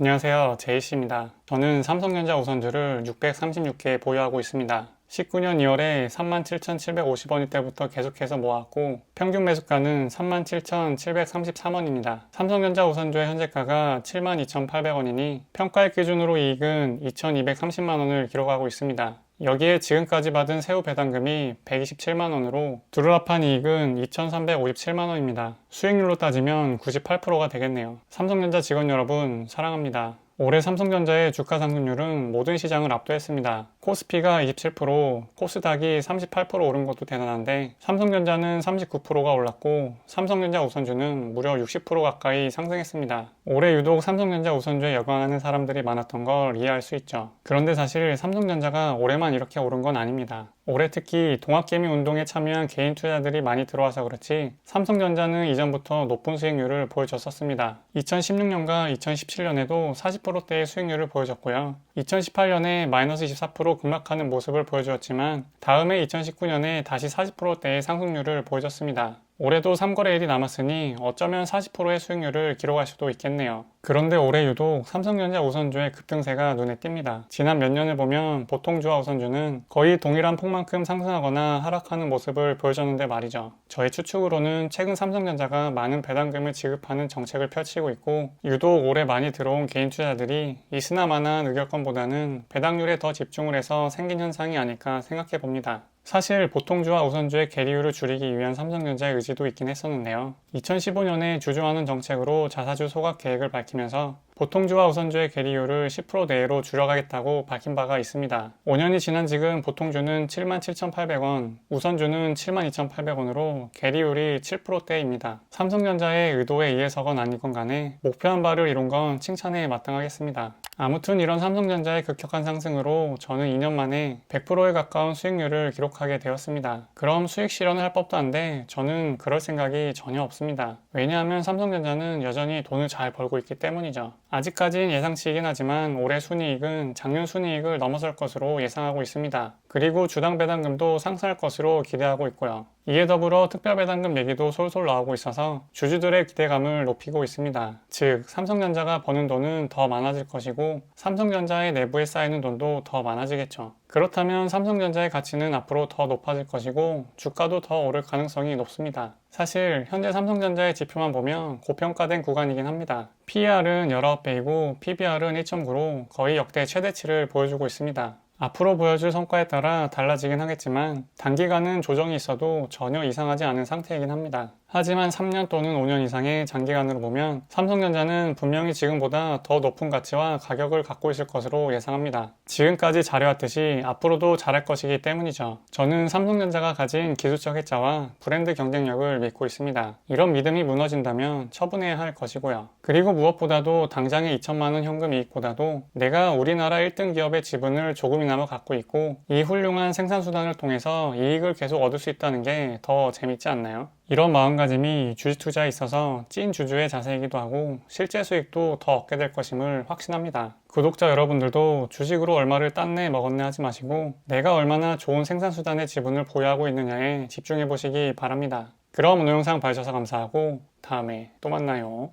안녕하세요. 제이씨입니다. 저는 삼성전자 우선주를 636개 보유하고 있습니다. 19년 2월에 37,750원일 때부터 계속해서 모았고 평균 매수가는 37,733원입니다. 삼성전자 우선주의 현재가가 72,800원이니 평가액 기준으로 이익은 2,230만 원을 기록하고 있습니다. 여기에 지금까지 받은 세후 배당금이 127만원으로 두루합한 이익은 2,357만원입니다. 수익률로 따지면 98%가 되겠네요. 삼성전자 직원 여러분 사랑합니다. 올해 삼성전자의 주가 상승률은 모든 시장을 압도했습니다. 코스피가 27%, 코스닥이 38% 오른 것도 대단한데 삼성전자는 39%가 올랐고 삼성전자 우선주는 무려 60% 가까이 상승했습니다. 올해 유독 삼성전자 우선주에 열광하는 사람들이 많았던 걸 이해할 수 있죠. 그런데 사실 삼성전자가 올해만 이렇게 오른 건 아닙니다. 올해 특히 동학개미 운동에 참여한 개인 투자들이 많이 들어와서 그렇지 삼성전자는 이전부터 높은 수익률을 보여줬었습니다. 2016년과 2017년에도 40%대의 수익률을 보여줬고요. 2018년에 마이너스 24% 급락하는 모습을 보여주었지만 다음해 2019년에 다시 40%대의 상승률을 보여줬습니다. 올해도 3거래일이 남았으니 어쩌면 40%의 수익률을 기록할 수도 있겠네요. 그런데 올해 유독 삼성전자 우선주의 급등세가 눈에 띕니다. 지난 몇 년을 보면 보통 주와 우선주는 거의 동일한 폭만큼 상승하거나 하락하는 모습을 보여줬는데 말이죠. 저의 추측으로는 최근 삼성전자가 많은 배당금을 지급하는 정책을 펼치고 있고 유독 올해 많이 들어온 개인 투자들이 이스나마나 의결권보다는 배당률에 더 집중을 해서 생긴 현상이 아닐까 생각해 봅니다. 사실 보통주와 우선주의 계리율을 줄이기 위한 삼성전자의 의지도 있긴 했었는데요. 2015년에 주주하는 정책으로 자사주 소각 계획을 밝히면서 보통주와 우선주의 계리율을 10% 내외로 줄여가겠다고 밝힌 바가 있습니다. 5년이 지난 지금 보통주는 77,800원, 우선주는 72,800원으로 계리율이 7%대입니다. 삼성전자의 의도에 의해서건 아니건 간에 목표한 바를 이룬 건 칭찬에 마땅하겠습니다. 아무튼 이런 삼성전자의 급격한 상승으로 저는 2년 만에 100%에 가까운 수익률을 기록하게 되었습니다. 그럼 수익 실현을 할 법도 한데 저는 그럴 생각이 전혀 없습니다. 왜냐하면 삼성전자는 여전히 돈을 잘 벌고 있기 때문이죠. 아직까진 예상치이긴 하지만 올해 순이익은 작년 순이익을 넘어설 것으로 예상하고 있습니다. 그리고 주당 배당금도 상승할 것으로 기대하고 있고요. 이에 더불어 특별 배당금 얘기도 솔솔 나오고 있어서 주주들의 기대감을 높이고 있습니다. 즉, 삼성전자가 버는 돈은 더 많아질 것이고 삼성전자의 내부에 쌓이는 돈도 더 많아지겠죠. 그렇다면 삼성전자의 가치는 앞으로 더 높아질 것이고 주가도 더 오를 가능성이 높습니다. 사실 현재 삼성전자의 지표만 보면 고평가된 구간이긴 합니다. PER은 19배이고 PBR은 1.9로 거의 역대 최대치를 보여주고 있습니다. 앞으로 보여줄 성과에 따라 달라지긴 하겠지만 단기간은 조정이 있어도 전혀 이상하지 않은 상태이긴 합니다. 하지만 3년 또는 5년 이상의 장기간으로 보면 삼성전자는 분명히 지금보다 더 높은 가치와 가격을 갖고 있을 것으로 예상합니다. 지금까지 잘해왔듯이 앞으로도 잘할 것이기 때문이죠. 저는 삼성전자가 가진 기술적 해자와 브랜드 경쟁력을 믿고 있습니다. 이런 믿음이 무너진다면 처분해야 할 것이고요. 그리고 무엇보다도 당장의 2천만 원 현금 이익보다도 내가 우리나라 1등 기업의 지분을 조금이나 마 갖고 있고 이 훌륭한 생산 수단을 통해서 이익을 계속 얻을 수 있다는 게 더 재밌지 않나요? 이런 마음가짐이 주식 투자에 있어서 찐 주주의 자세이기도 하고 실제 수익도 더 얻게 될 것임을 확신합니다. 구독자 여러분들도 주식으로 얼마를 땄네 먹었네 하지 마시고 내가 얼마나 좋은 생산 수단의 지분을 보유하고 있느냐에 집중해 보시기 바랍니다. 그럼 오늘 영상 봐주셔서 감사하고 다음에 또 만나요.